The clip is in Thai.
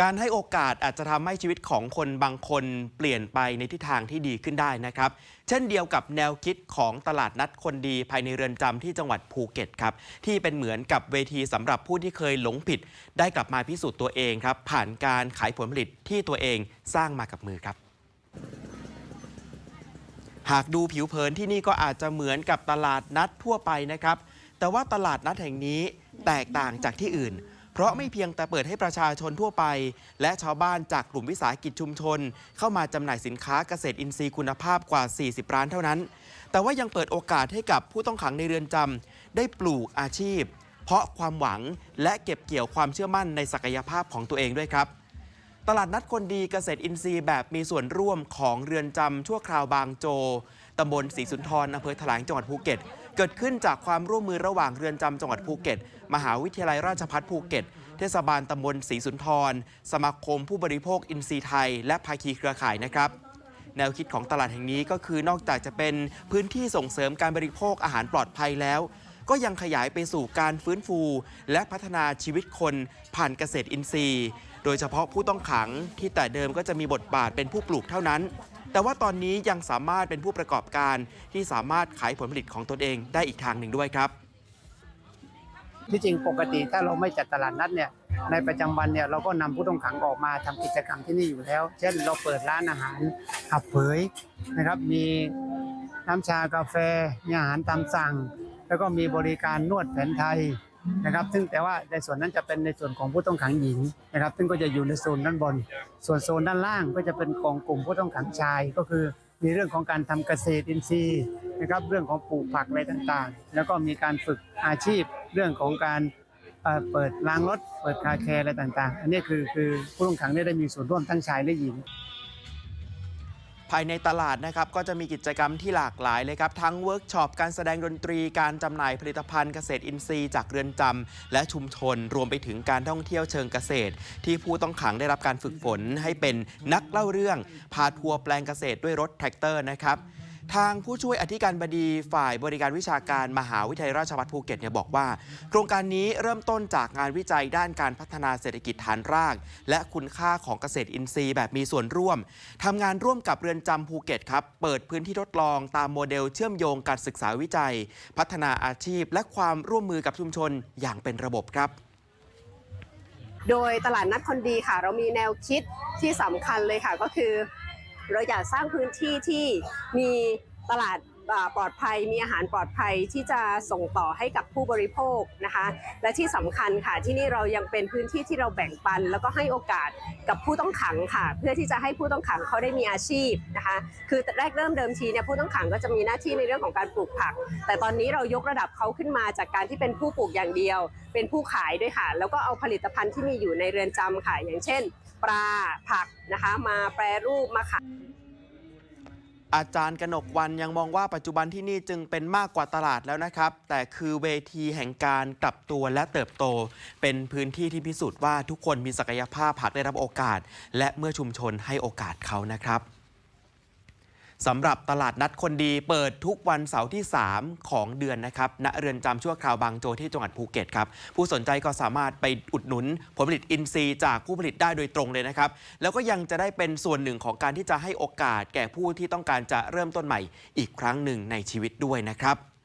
การให้โอกาสอาจจะทำให้ชีวิตของคนบางคนเปลี่ยนไปในทิศทางที่ดีขึ้นได้นะครับ เช่นเดียวกับแนวคิดของตลาดนัดคนดีภายในเรือนจำที่จังหวัดภูเก็ตครับที่เป็นเหมือนกับเวทีสำหรับผู้ที่เคยหลงผิด ได้กลับมาพิสูจน์ตัวเองครับ ผ่านการขายผลผลิตที่ตัวเองสร้างมากับมือครับหากดูผิวเผินที่นี่ก็อาจจะเหมือนกับตลาดนัดทั่วไปนะครับ แต่ว่าตลาดนัดแห่งนี้แตกต่างจากที่อื่น เพราะไม่เพียงแต่เปิดให้ประชาชนทั่วไป และชาวบ้านจากกลุ่มวิสาหกิจชุมชน เข้ามาจำหน่ายสินค้าเกษตรอินทรีย์คุณภาพกว่า 40 ร้านเท่านั้น แต่ว่ายังเปิดโอกาสให้กับผู้ต้องขังในเรือนจำได้ปลูกอาชีพ เพราะความหวังและเก็บเกี่ยวความเชื่อมั่นในศักยภาพของตัวเองด้วยครับตลาดนัดคนดีเกษตรอินทรีย์แบบมีส่วนร่วมของเรือนจำชั่วคราวบางโจตำบลศรีสุนทรอำเภอถลางจังหวัดภูเก็ต เกิดขึ้นจากความร่วมมือระหว่างเรือนจำจังหวัดภูเก็ต มหาวิทยาลัยราชภัฏภูเก็ต เทศบาลตำบลศรีสุนทร สมาคมผู้บริโภคอินทรีย์ไทย และภาคีเครือข่ายนะครับแนวคิดของตลาดแห่งนี้ก็คือนอกจากจะเป็นพื้นที่ส่งเสริมการบริโภคอาหารปลอดภัยแล้ว ก็ยังขยายไปสู่การฟื้นฟู และพัฒนาชีวิตคนผ่านเกษตรอินทรีย์ โดยเฉพาะผู้ต้องขังที่แต่เดิมก็จะมีบทบาทเป็นผู้ปลูกเท่านั้น แต่ว่าตอนนี้ยังสามารถเป็นผู้ประกอบการที่สามารถขายผลผลิตของตนเองได้อีกทางหนึ่งด้วยครับที่จริงปกติถ้าเราไม่จัดตลาดนัดเนี่ยในประจำวันเนี่ยเราก็นำผู้ต้องขังออกมาทำกิจกรรมที่นี่อยู่แล้ว เช่นเราเปิดร้านอาหารหับเผยนะครับมีน้ำชากาแฟมีอาหารตามสั่ง แล้วก็มีบริการนวดแผนไทย นะครับ ซึ่งแต่ว่าในส่วนนั้นจะเป็นในส่วนของผู้ต้องขังหญิงนะครับ ซึ่งก็จะอยู่ในโซนด้านบน ส่วนโซนด้านล่างก็จะเป็นของกลุ่มผู้ต้องขังชาย ก็คือมีเรื่องของการทำเกษตรอินทรีย์นะครับ เรื่องของปลูกผักอะไรต่างๆ แล้วก็มีการฝึกอาชีพ เรื่องของการเปิดล้างรถ เปิดคาแคร์อะไรต่างๆ อันนี้คือคือผู้ต้องขังได้มีส่วนร่วมทั้งชายและหญิง ภายในตลาดนะครับก็จะมีกิจกรรมที่หลากหลายเลยครับ ทั้งเวิร์กช็อปการแสดงดนตรีการจำหน่ายผลิตภัณฑ์เกษตรอินทรีย์จากเรือนจำและชุมชนรวมไปถึงการท่องเที่ยวเชิงเกษตร ที่ผู้ต้องขังได้รับการฝึกฝนให้เป็นนักเล่าเรื่อง พาทัวร์แปลงเกษตรด้วยรถแทรกเตอร์นะครับ ทางผู้ช่วยอธิการบดีฝ่ายบริการวิชาการมหาวิทยาลัยราชภัฏภูเก็ตเนี่ยบอกว่า โครงการนี้เริ่มต้นจากงานวิจัยด้านการพัฒนาเศรษฐกิจฐานราก และคุณค่าของเกษตรอินทรีย์แบบมีส่วนร่วมทำงานร่วมกับเรือนจำภูเก็ตครับ เปิดพื้นที่ทดลองตามโมเดลเชื่อมโยงการศึกษาวิจัย พัฒนาอาชีพ และความร่วมมือกับชุมชนอย่างเป็นระบบครับโดยตลาดนัดคนดีค่ะ เรามีแนวคิดที่สำคัญเลยค่ะก็คือ เราอยากสร้างพื้นที่ที่มีตลาด ปลอดภัยมีอาหารปลอดภัยที่จะส่งต่อให้กับผู้บริโภคนะคะ และที่สำคัญค่ะที่นี่เรายังเป็นพื้นที่ที่เราแบ่งปัน แล้วก็ให้โอกาสกับผู้ต้องขังค่ะ เพื่อที่จะให้ผู้ต้องขังเขาได้มีอาชีพนะคะ คือแรกเริ่มเดิมทีเนี่ยผู้ต้องขังก็จะมีหน้าที่ในเรื่องของการปลูกผัก แต่ตอนนี้เรายกระดับเขาขึ้นมาจากการที่เป็นผู้ปลูกอย่างเดียว เป็นผู้ขายด้วยค่ะ แล้วก็เอาผลิตภัณฑ์ที่มีอยู่ในเรือนจำค่ะอย่างเช่น ปลาผักนะคะ มาแปรรูปมาขาย อาจารย์กนกวันยังมองว่าปัจจุบันที่นี่จึงเป็นมากกว่าตลาดแล้วนะครับ แต่คือเวทีแห่งการกลับตัวและเติบโต เป็นพื้นที่ที่พิสูจน์ว่าทุกคนมีศักยภาพหากได้รับโอกาส และเมื่อชุมชนให้โอกาสเขานะครับ สำหรับตลาดนัดคนดีเปิดทุกวันเสาร์ที่ 3 ของเดือนนะครับณเรือนจำชั่วคราวบางโจที่จังหวัดภูเก็ตครับ ผู้สนใจก็สามารถไปอุดหนุนผลผลิตอินทรีย์จากผู้ผลิตได้โดยตรงเลยนะครับ แล้วก็ยังจะได้เป็นส่วนหนึ่งของการที่จะให้โอกาสแก่ผู้ที่ต้องการจะเริ่มต้นใหม่อีกครั้งหนึ่งในชีวิตด้วยนะครับ